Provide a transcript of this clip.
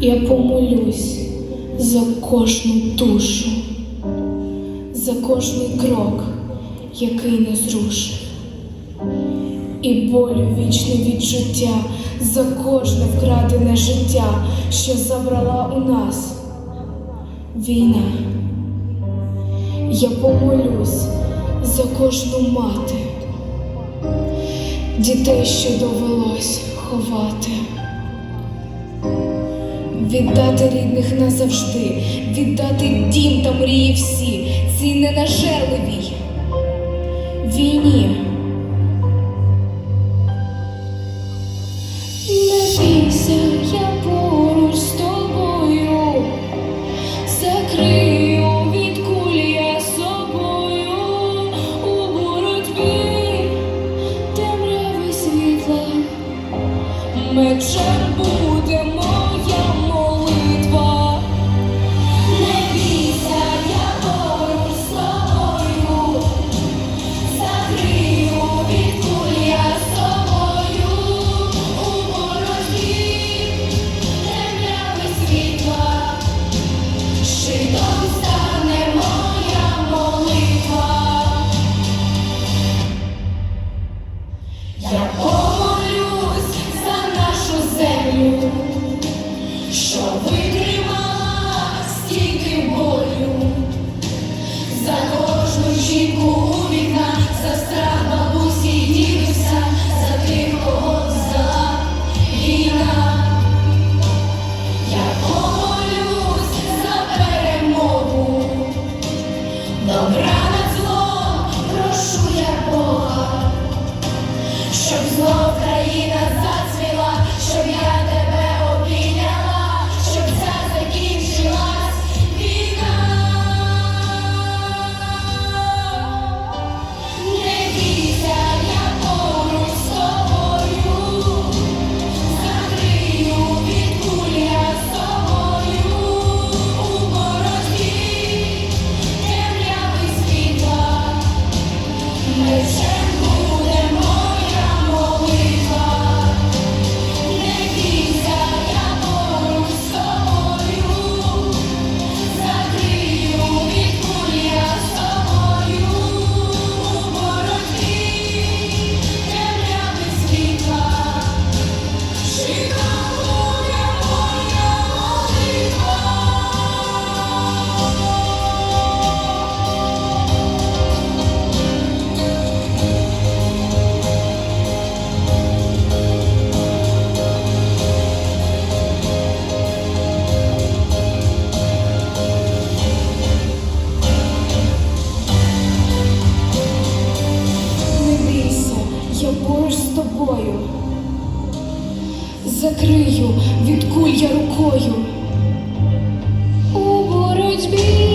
Я помолюсь за кожну душу, за кожний крок, який не зрушив, і болю вічне відчуття за кожне вкрадене життя, що забрала у нас війна. Я помолюсь за кожну мати, дітей, що довелось ховати. Віддати рідних назавжди, віддати дім та мрії всі, цій ненажерливій війні. Не я поруч з тобою, закрию від куль я собою у боротьбі. Темряви світла. Мечем буде моя Yeah. Поруч з тобою. Закрию від куль я рукою. У боротьбі